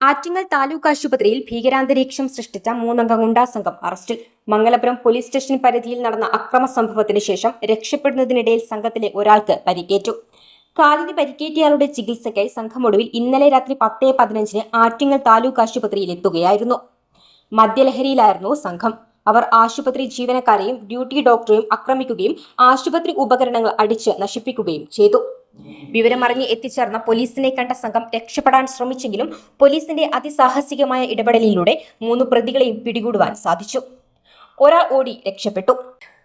ആറ്റിങ്ങൽ താലൂക്ക് ആശുപത്രിയിൽ ഭീകരാന്തരീക്ഷം സൃഷ്ടിച്ച മൂന്നംഗ ഗുണ്ടാ സംഘം അറസ്റ്റിൽ. മംഗലപുരം പോലീസ് സ്റ്റേഷൻ പരിധിയിൽ നടന്ന അക്രമ സംഭവത്തിന് ശേഷം രക്ഷപ്പെടുന്നതിനിടയിൽ സംഘത്തിലെ ഒരാൾക്ക് പരിക്കേറ്റു. കാലിന് പരിക്കേറ്റയാളുടെ ചികിത്സയ്ക്കായി സംഘം ഒടുവിൽ ഇന്നലെ രാത്രി പത്തേ പതിനഞ്ചിന് ആറ്റിങ്ങൽ താലൂക്ക് ആശുപത്രിയിൽ എത്തുകയായിരുന്നു. മദ്യലഹരിയിലായിരുന്നു സംഘം. അവർ ആശുപത്രി ജീവനക്കാരെയും ഡ്യൂട്ടി ഡോക്ടറെയും ആക്രമിക്കുകയും ആശുപത്രി ഉപകരണങ്ങൾ അടിച്ച് നശിപ്പിക്കുകയും ചെയ്തു. വിവരമറിഞ്ഞ് എത്തിച്ചേർന്ന പോലീസിനെ കണ്ട സംഘം രക്ഷപ്പെടാൻ ശ്രമിച്ചെങ്കിലും പോലീസിന്റെ അതിസാഹസികമായ ഇടപെടലിലൂടെ മൂന്ന് പ്രതികളെയും പിടികൂടുവാൻ സാധിച്ചു. ഒരാൾ ഓടി രക്ഷപ്പെട്ടു.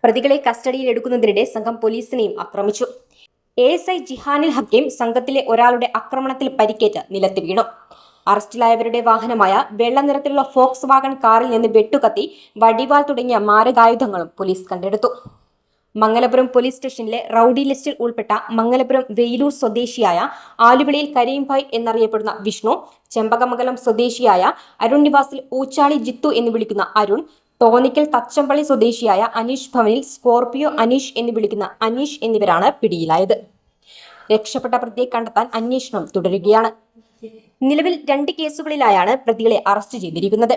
പ്രതികളെ കസ്റ്റഡിയിൽ എടുക്കുന്നതിനിടെ സംഘം പോലീസിനെയും ആക്രമിച്ചു. എ എസ് ഐ ജിഹാനിൽ ഹക്കീം സംഘത്തിലെ ഒരാളുടെ ആക്രമണത്തിൽ പരിക്കേറ്റ് നിലത്ത് വീണു. അറസ്റ്റിലായവരുടെ വാഹനമായ വെള്ള നിറത്തിലുള്ള ഫോക്സ് വാഗൺ കാറിൽ നിന്ന് വെട്ടുകത്തി വടിവാൾ തുടങ്ങിയ മാരകായുധങ്ങളും പോലീസ് കണ്ടെടുത്തു. മംഗലപുരം പോലീസ് സ്റ്റേഷനിലെ റൌഡി ലിസ്റ്റിൽ ഉൾപ്പെട്ട മംഗലപുരം വെയിലൂർ സ്വദേശിയായ ആലുവിളിയിൽ കരീംഭായ് എന്നറിയപ്പെടുന്ന വിഷ്ണു ചെമ്പകമംഗലം സ്വദേശിയായ അരുൺ നിവാസിൽ ഊച്ചാളി ജിത്തു എന്ന് വിളിക്കുന്ന അരുൺ തോന്നിക്കൽ തച്ചമ്പള്ളി സ്വദേശിയായ അനീഷ് ഭവനിൽ സ്കോർപിയോ അനീഷ് എന്ന് വിളിക്കുന്ന അനീഷ് എന്നിവരാണ് പിടിയിലായത്. രക്ഷപ്പെട്ട പ്രതിയെ കണ്ടെത്താൻ അന്വേഷണം തുടരുകയാണ്. നിലവിൽ രണ്ട് കേസുകളിലായാണ് പ്രതികളെ അറസ്റ്റ് ചെയ്തിരിക്കുന്നത്.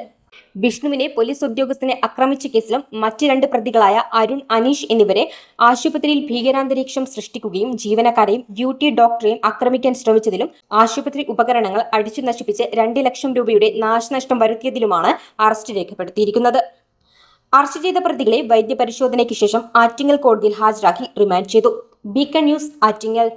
വിഷ്ണുവിനെ പോലീസ് ഉദ്യോഗസ്ഥനെ ആക്രമിച്ച കേസിലും മറ്റ് രണ്ട് പ്രതികളായ അരുൺ അനീഷ് എന്നിവരെ ആശുപത്രിയിൽ ഭീകരാന്തരീക്ഷം സൃഷ്ടിക്കുകയും ജീവനക്കാരെയും ഡ്യൂട്ടി ഡോക്ടറെയും ആക്രമിക്കാൻ ശ്രമിച്ചതിലും ആശുപത്രി ഉപകരണങ്ങൾ അടിച്ചു നശിപ്പിച്ച് രണ്ട് ലക്ഷം രൂപയുടെ നാശനഷ്ടം വരുത്തിയതിലുമാണ് അറസ്റ്റ് രേഖപ്പെടുത്തിയിരിക്കുന്നത്. അറസ്റ്റ് ചെയ്ത പ്രതികളെ വൈദ്യപരിശോധനയ്ക്ക് ശേഷം ആറ്റിങ്ങൽ കോടതിയിൽ ഹാജരാക്കി റിമാൻഡ് ചെയ്തു. Beacon news Attingal.